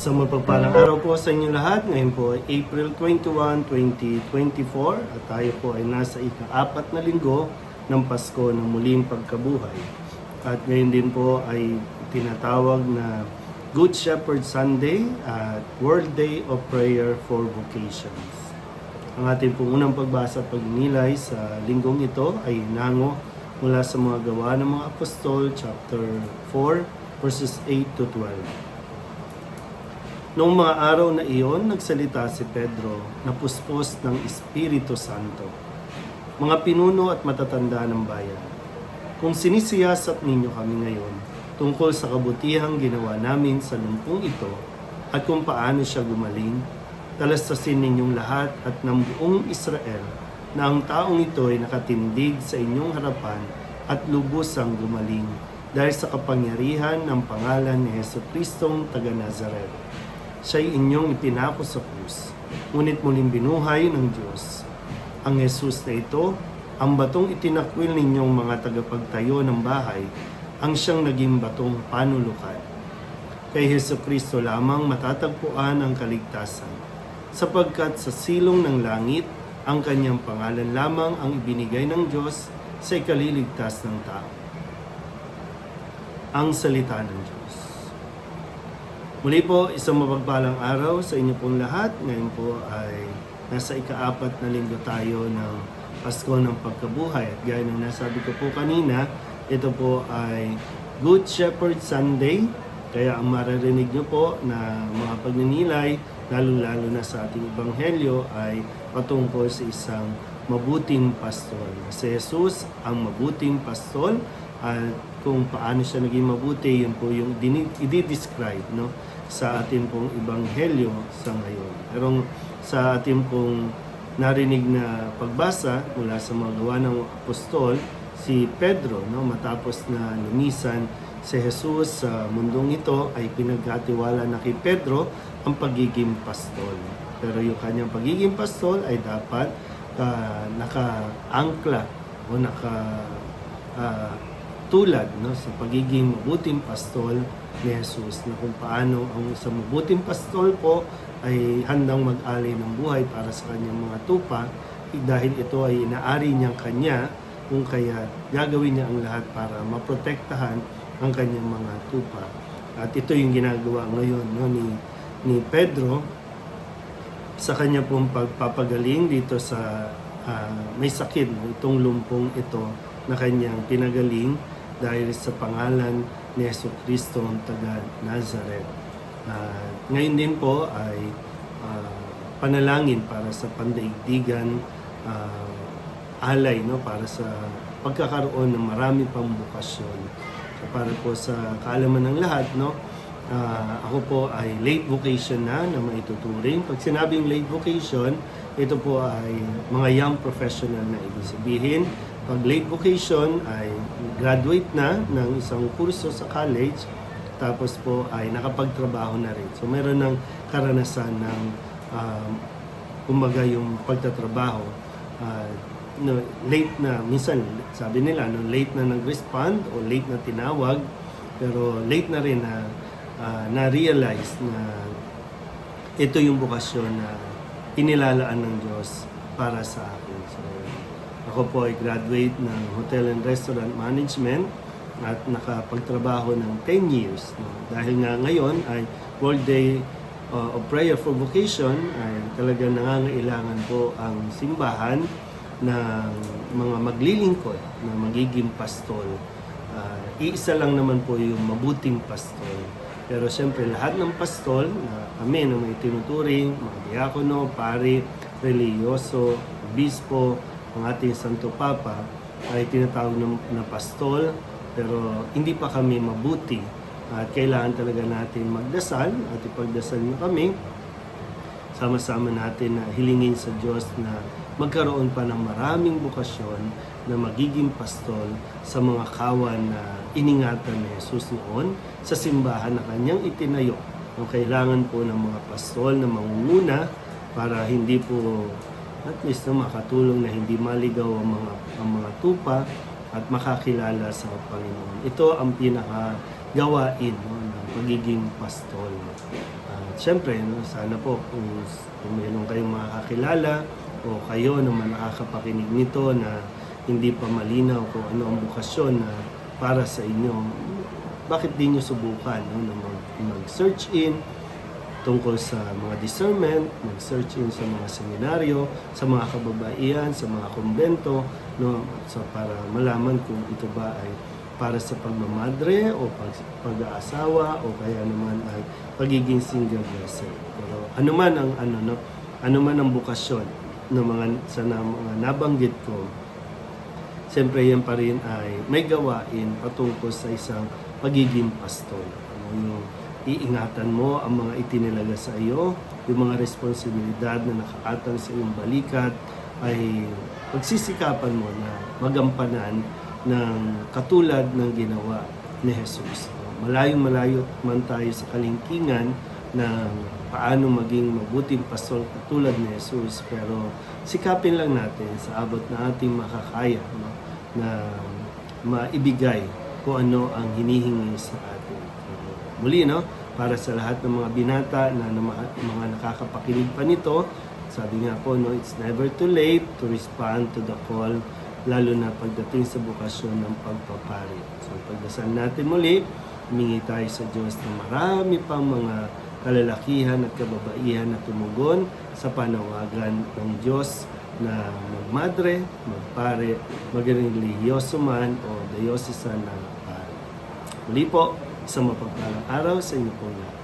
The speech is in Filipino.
Isang mapagpalang araw po sa inyo lahat. Ngayon po ay April 21, 2024 at tayo po ay nasa ika-apat na linggo ng Pasko ng muling pagkabuhay. At ngayon din po ay tinatawag na Good Shepherd Sunday at World Day of Prayer for Vocations. Ang ating pong unang pagbasa at pagninilay sa linggong ito ay nango mula sa mga gawa ng mga apostol, chapter 4, verses 8 to 12. Noong mga araw na iyon, nagsalita si Pedro na puspos ng Espiritu Santo. Mga pinuno at matatanda ng bayan, kung sinisiyasat ninyo kami ngayon tungkol sa kabutihang ginawa namin sa lumpong ito at kung paano siya gumaling, talastasin ninyong lahat at ng buong Israel na ang taong ito ay nakatindig sa inyong harapan at lubusang gumaling dahil sa kapangyarihan ng pangalan ni Heso Kristong taga Nazaret siya'y inyong ipinako sa krus, ngunit muling binuhay ng Diyos. Ang Jesus na ito, ang batong itinakwil ninyong mga tagapagtayo ng bahay, ang siyang naging batong panulukan. Kay Heso Kristo lamang matatagpuan ang kaligtasan, sapagkat sa silong ng langit, ang kanyang pangalan lamang ang ibinigay ng Diyos sa ikaliligtas ng tao. Ang salita ng Diyos. Muli po, isang mapagpalang araw sa inyo pong lahat. Ngayon po ay nasa ikaapat na linggo tayo ng Pasko ng Pagkabuhay. At gaya ng nasabi ko po kanina, ito po ay Good Shepherd Sunday. Kaya ang maririnig nyo po na mga pagninilay, lalo-lalo na sa ating Ebanghelyo, ay patungkol sa isang mabuting pastol. Si Jesus ang mabuting pastol at kung paano siya naging mabuti, yun po yung i-describe no, sa ating pong ebanghelyo sa ngayon. Pero sa ating pong narinig na pagbasa mula sa mga gawa ng apostol, si Pedro, no, matapos na lumisan si Jesus sa mundong ito, ay pinagkatiwala na kay Pedro ang pagiging pastol. Pero yung kanyang pagiging pastol ay dapat uh, naka-angkla o naka ah, tulad no sa pagiging mabuting pastol ni Jesus na kung paano ang isang mabuting pastol po ay handang mag-alay ng buhay para sa kanyang mga tupa eh, dahil ito ay inaari niyang kanya kung kaya gagawin niya ang lahat para maprotektahan ang kanyang mga tupa. At ito yung ginagawa ngayon no, ni, ni Pedro sa kanya pong pagpapagaling dito sa ah, may sakit, no, itong lumpong ito na kanyang pinagaling dahil sa pangalan ni Yeso Kristo ang taga Nazareth. Ah, ngayon din po ay ah, panalangin para sa pandaigdigan, ah, alay no para sa pagkakaroon ng marami pang bukasyon. So, para po sa kaalaman ng lahat no, ah, ako po ay late vocation na na maituturing. Pag sinabing late vocation, ito po ay mga young professional na ibig sabihin pag late vocation ay graduate na ng isang kurso sa college tapos po ay nakapagtrabaho na rin. So meron ng karanasan ng um, kumbaga yung pagtatrabaho. Uh, no, late na, minsan sabi nila, no, late na nag-respond o late na tinawag pero late na rin na uh, na-realize na ito yung bukasyon na inilalaan ng Diyos para sa akin. So, ako po ay graduate ng Hotel and Restaurant Management at nakapagtrabaho ng 10 years. Dahil nga ngayon ay World Day uh, of Prayer for Vocation ay talaga nangangailangan po ang simbahan ng mga maglilingkod na magiging pastol. Uh, iisa lang naman po yung mabuting pastol. Pero siyempre lahat ng pastol na kami na may tinuturing, mga diakono, pari, religyoso, obispo, ang ating Santo Papa ay tinatawag na, na pastol pero hindi pa kami mabuti. At kailangan talaga natin magdasal. At ipagdasal na kami. Sama-sama natin na hilingin sa Diyos na magkaroon pa ng maraming bukasyon na magiging pastol sa mga kawan na iningatan ni Jesus noon sa simbahan na kanyang itinayo. Kung kailangan po ng mga pastol na mangunguna para hindi po at least na makatulong na hindi maligaw ang mga, ang mga tupa at makakilala sa Panginoon. Ito ang pinaka gawain no, ng pagiging pastol. Uh, syempre, no, sana po kung, kung mayroon kayong makakilala o kayo naman nakakapakinig nito na hindi pa malinaw kung ano ang bukasyon na para sa inyo, bakit di nyo subukan no, na mag, mag-search in tungkol sa mga discernment, mag-search sa mga seminaryo, sa mga kababaihan, sa mga kumbento, no, so para malaman kung ito ba ay para sa pagmamadre o pag, pag-aasawa o kaya naman ay pagiging single blessed. Pero ano man ang ano no, ano man ang bukasyon ng mga sa na, mga nabanggit ko, siyempre yan pa rin ay may gawain patungkol sa isang pagiging pastor. Ano yung iingatan mo ang mga itinilaga sa iyo, yung mga responsibilidad na nakaatang sa iyong balikat ay pagsisikapan mo na magampanan ng katulad ng ginawa ni Jesus. Malayong malayo man tayo sa kalingkingan na paano maging mabuting pastor katulad ni Jesus pero sikapin lang natin sa abot na ating makakaya no, na maibigay kung ano ang hinihingi sa atin. Muli, no? Para sa lahat ng mga binata na, na mga, nakakapakinig pa nito, sabi nga po, no, it's never too late to respond to the call, lalo na pagdating sa bukasyon ng pagpapari. So, pagdasal natin muli, humingi tayo sa Diyos ng marami pang mga kalalakihan at kababaihan na tumugon sa panawagan ng Diyos na magmadre, magpare, magreligyoso man o diocesan na pare. Muli po, isang mapagpalang araw sa inyo po lahat.